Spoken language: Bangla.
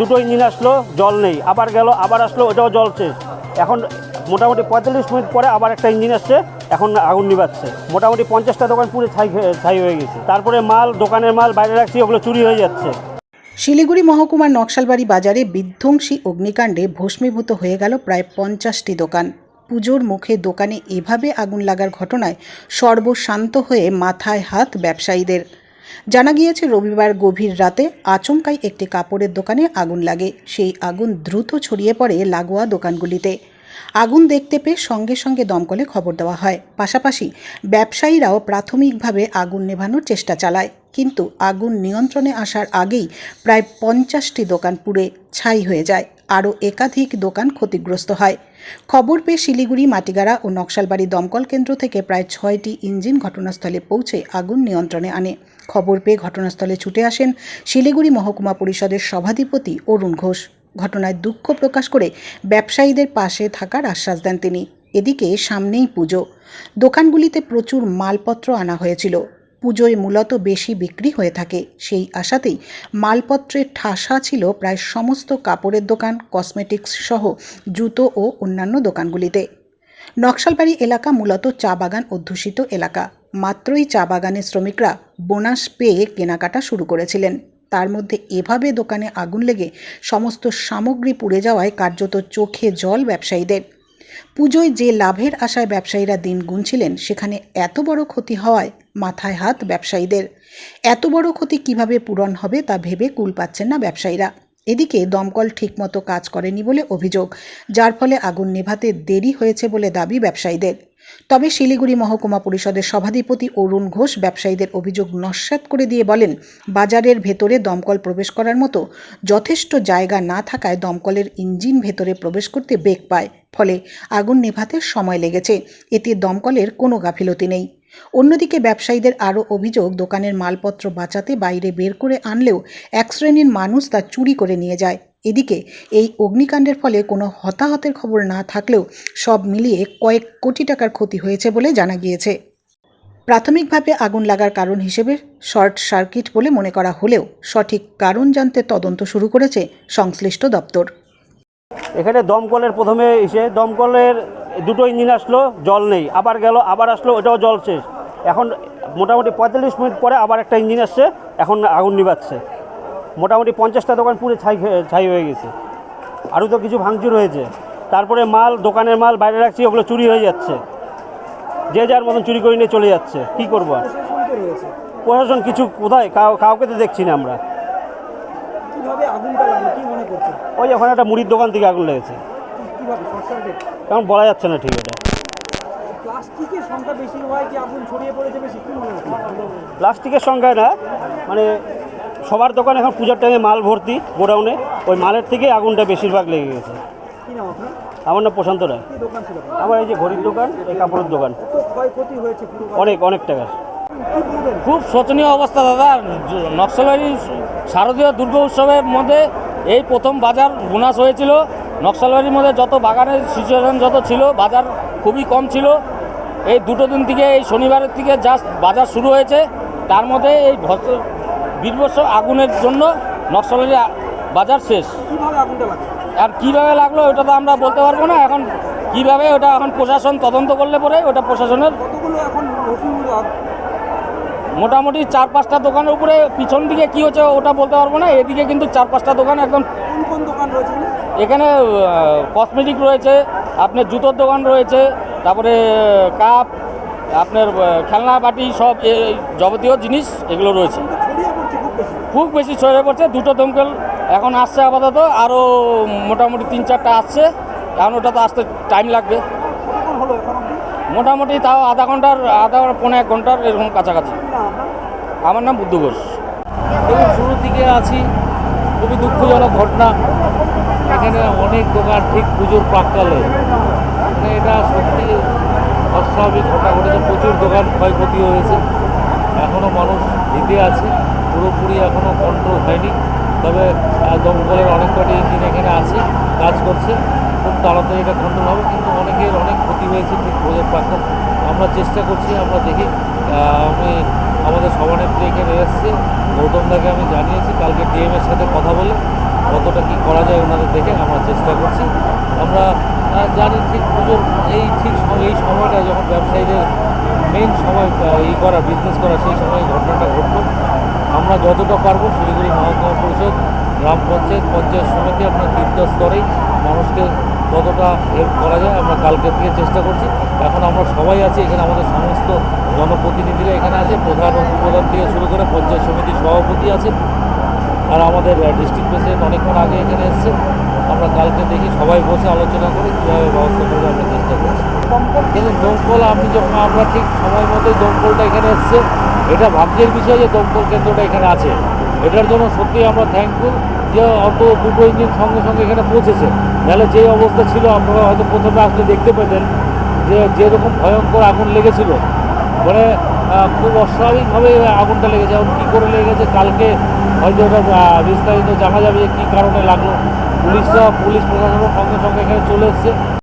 দুটো ইঞ্জিন আসলো, জল নেই। আবার গেল, আবার আসলো, ওটাও জল শেষ। এখন মোটামুটি পঁয়তাল্লিশ মিনিট পরে আবার একটা ইঞ্জিন আসছে, এখন আগুন নিবাচ্ছে মোটামুটি পঞ্চাশটা দোকান পুরো ছাই ছাই হয়ে গেছে। তারপরে মাল, দোকানের মাল বাইরে রাখছি, ওগুলো চুরি হয়ে যাচ্ছে। শিলিগুড়ি মহকুমার নকশালবাড়ি বাজারে বিধ্বংসী অগ্নিকাণ্ডে ভস্মীভূত হয়ে গেল প্রায় পঞ্চাশটি দোকান। পুজোর মুখে দোকানে এভাবে আগুন লাগার ঘটনায় সর্বশান্ত হয়ে মাথায় হাত ব্যবসায়ীদের। জানা গিয়েছে, রবিবার গভীর রাতে আচমকাই একটি কাপড়ের দোকানে আগুন লাগে। সেই আগুন দ্রুত ছড়িয়ে পড়ে লাগোয়া দোকানগুলিতে। আগুন দেখতে পেয়ে সঙ্গে সঙ্গে দমকলে খবর দেওয়া হয়। পাশাপাশি ব্যবসায়ীরাও প্রাথমিকভাবে আগুন নেভানোর চেষ্টা চালায়। কিন্তু আগুন নিয়ন্ত্রণে আসার আগেই প্রায় পঞ্চাশটি দোকান পুড়ে ছাই হয়ে যায়। আরও একাধিক দোকান ক্ষতিগ্রস্ত হয়। খবর পেয়ে শিলিগুড়ি, মাটিগাড়া ও নকশালবাড়ি দমকল কেন্দ্র থেকে প্রায় ছয়টি ইঞ্জিন ঘটনাস্থলে পৌঁছে আগুন নিয়ন্ত্রণে আনে। খবর পেয়ে ঘটনাস্থলে ছুটে আসেন শিলিগুড়ি মহকুমা পরিষদের সভাধিপতি অরুণ ঘোষ। ঘটনায় দুঃখ প্রকাশ করে ব্যবসায়ীদের পাশে থাকার আশ্বাস দেন তিনি। এদিকে সামনেই পুজো। দোকানগুলিতে প্রচুর মালপত্র আনা হয়েছিল। পুজোয় মূলত বেশি বিক্রি হয়ে থাকে। সেই আশাতেই মালপত্রের ঠাসা ছিল প্রায় সমস্ত কাপড়ের দোকান, কসমেটিক্স সহ জুতো ও অন্যান্য দোকানগুলিতে। নকশালবাড়ি এলাকা মূলত চা বাগান অধ্যুষিত এলাকা। মাত্রই চা বাগানের শ্রমিকরা বোনাস পেয়ে কেনাকাটা শুরু করেছিলেন। তার মধ্যে এভাবে দোকানে আগুন লেগে সমস্ত সামগ্রী পুড়ে যাওয়ায় কার্যত চোখে জল ব্যবসায়ীদের। পুজোয় যে লাভের আশায় ব্যবসায়ীরা দিন গুনছিলেন, সেখানে এত বড় ক্ষতি হওয়ায় মাথায় হাত ব্যবসায়ীদের। এত বড় ক্ষতি কীভাবে পূরণ হবে তা ভেবে কুল পাচ্ছেন না ব্যবসায়ীরা। এদিকে দমকল ঠিকমতো কাজ করেনি বলে অভিযোগ, যার ফলে আগুন নেভাতে দেরি হয়েছে বলে দাবি ব্যবসায়ীদের। তবে শিলিগুড়ি মহকুমা পরিষদের সভাধিপতি অরুণ ঘোষ ব্যবসায়ীদের অভিযোগ নস্যাৎ করে দিয়ে বলেন, বাজারের ভেতরে দমকল প্রবেশ করার মতো যথেষ্ট জায়গা না থাকায় দমকলের ইঞ্জিন ভেতরে প্রবেশ করতে বেগ পায়, ফলে আগুন নেভাতে সময় লেগেছে। এতে দমকলের কোনো গাফিলতি নেই। অন্যদিকে ব্যবসায়ীদের আরও অভিযোগ, দোকানের মালপত্র বাঁচাতে বাইরে বের করে আনলেও এক শ্রেণির মানুষ তা চুরি করে নিয়ে যায়। এদিকে এই অগ্নিকাণ্ডের ফলে কোনো হতাহতের খবর না থাকলেও সব মিলিয়ে কয়েক কোটি টাকার ক্ষতি হয়েছে বলে জানা গিয়েছে। প্রাথমিকভাবে আগুন লাগার কারণ হিসেবে শর্ট সার্কিট বলে মনে করা হলেও সঠিক কারণ জানতে তদন্ত শুরু করেছে সংশ্লিষ্ট দপ্তর। এখানে দমকলের প্রথমে এসে দমকলের দুটো ইঞ্জিন আসলো, জল নেই। আবার গেল, আবার আসলো, ওটাও জল শেষ। এখন মোটামুটি পঁয়তাল্লিশ মিনিট পরে আবার একটা ইঞ্জিন আসছে, এখন আগুন নিবাচ্ছে মোটামুটি পঞ্চাশটা দোকান পুরো ছাই ছাই হয়ে গেছে। আরও তো কিছু ভাঙচুর হয়েছে। তারপরে মাল দোকানের মাল বাইরে রাখছি ওগুলো চুরি হয়ে যাচ্ছে। যে যার মতন চুরি করে নিয়ে চলে যাচ্ছে। কি করব আর? প্রশাসন কিছু কোথায়? কাউ কাউকে তো দেখছি না আমরা। ওই ওখানে একটা মুড়ির দোকান থেকে আগুন লেগেছে। কারণ বলা যাচ্ছে না ঠিক এটা। প্লাস্টিকের সংখ্যা বেশি হয় কি আগুন ছড়িয়ে পড়েছে বেশি? কি হচ্ছে প্লাস্টিকের সংখ্যায় না মানে সবার দোকান এখন পূজার টাইমে মাল ভর্তি গোডাউনে। ওই মালের থেকে আগুনটা বেশিরভাগ লেগে গেছে। কি নাম আপনার? আমার নাম প্রশান্ত রায়। কি দোকান ছিল আমার এই যে ঘড়ির দোকান এই কাপড়ের দোকান। কত ক্ষয়ক্ষতি হয়েছে পুরো অনেক অনেক টাকা। খুব শোচনীয় অবস্থা দাদা। নকশালবাড়ি শারদীয় দুর্গা উৎসবের মধ্যে এই প্রথম বাজার বোনাস হয়েছিল। নকশালবাড়ির মধ্যে যত বাগানের সিচুয়েশন যত ছিল বাজার খুবই কম ছিল। এই দুটো দিন থেকে এই শনিবারের থেকে জাস্ট বাজার শুরু হয়েছে। তার মধ্যে এই ভস- বীরবর্ষ আগুনের জন্য নকশালবাড়ি আ- বাজার শেষ। আর কীভাবে লাগল ওটা তো আমরা বলতে পারব না। এখন কীভাবে ওটা এখন প্রশাসন তদন্ত করলে পরে ওটা প্রশাসনের মোটামুটি চার পাঁচটা দোকানের উপরে পিছন দিকে কি হচ্ছে ওটা বলতে পারব না। এদিকে কিন্তু চার পাঁচটা দোকান একদম কোন কোন দোকান রয়েছে এখানে? কসমেটিক রয়েছে আপনার জুতোর দোকান রয়েছে তারপরে কাপ আপনার খেলনা বাটি সব এই যাবতীয় জিনিস এগুলো রয়েছে। খুব বেশি ছড়িয়ে পড়ছে, দুটো দমকল এখন আসছে আপাতত, আরও মোটামুটি তিন চারটা আসছে। এখন ওটা তো আসতে টাইম লাগবে। মোটামুটি তাও আধা ঘণ্টার, আধা ঘণ্টা পনেরো এক ঘণ্টার এরকম কাছাকাছি। আমার নাম বুদ্ধ ঘোষ। শুরু থেকে আছি, খুবই দুঃখজনক ঘটনা। এখানে অনেক দোকান ঠিক পুজোর প্রাককালে। মানে এটা সত্যি অস্বাভাবিক ঘটনা ঘটেছে। প্রচুর দোকান ক্ষয়ক্ষতি হয়েছে। এখনও মানুষ ভীতে আছে। পুরোপুরি এখনও কন্ট্রোল হয়নি। তবে দমকলের অনেক কটি ইঞ্জিন এখানে আছে, কাজ করছে। খুব তাড়াতাড়ি এটা কন্ট্রোল হবে, কিন্তু অনেকের অনেক ক্ষতি হয়েছে ঠিক পুজোর প্রাক্কাল আমরা চেষ্টা করছি, আমরা দেখি। আমি আমাদের সভানেত্রী এখানে এসছে, গৌতম দাকে আমি জানিয়েছি, কালকে ডিএমের সাথে কথা বলে কতটা কী করা যায় ওনাদের দেখে আমরা চেষ্টা করছি। আমরা জানি ঠিক পুজোর এই ঠিক এই সময়টা যখন ব্যবসায়ীদের মেন সময় ই করা বিজনেস করা, সেই সময় ঘটনাটা ঘটলো। আমরা যতটা পারব শিলিগুড়ি মহকুমা পরিষদ গ্রাম পঞ্চায়েত পঞ্চায়েত সমিতি আপনার তিনটা স্তরেই মানুষকে কতটা হেল্প করা যায় আমরা কালকে থেকে চেষ্টা করছি। এখন আমরা সবাই আছি এখানে আমাদের সমস্ত জনপ্রতিনিধিরা এখানে আছে প্রধান উপপ্রধান থেকে শুরু করে পঞ্চায়েত সমিতির সভাপতি আছে। আর আমাদের ডিস্ট্রিক্ট প্রেসিডেন্ট অনেকক্ষণ আগে এখানে এসছে। আমরা কালকে দেখি সবাই বসে আলোচনা করে কীভাবে ব্যবস্থা করবে আমরা চেষ্টা করছি। কিন্তু দমকল আপনি যখন আমরা ঠিক সময় মতোই দমকলটা এখানে এসছে এটা ভাগ্যের বিষয় যে দমকল কেন্দ্রটা এখানে আছে। এটার জন্য সত্যিই আমরা থ্যাঙ্কফুল যে অত দুটো ইঞ্জিন সঙ্গে সঙ্গে এখানে পৌঁছেছে। নাহলে যে অবস্থা ছিল, আপনারা হয়তো প্রথমে আসলে দেখতে পেতেন যে যেরকম ভয়ঙ্কর আগুন লেগেছিল। মানে খুব অস্বাভাবিকভাবে আগুনটা লেগেছে। এখন কী করে লেগেছে, কালকে হয়তো ওটা বিস্তারিত জানা যাবে যে কী কারণে লাগল। পুলিশরা পুলিশ প্রশাসনের সঙ্গে সঙ্গে এখানে চলে এসছে।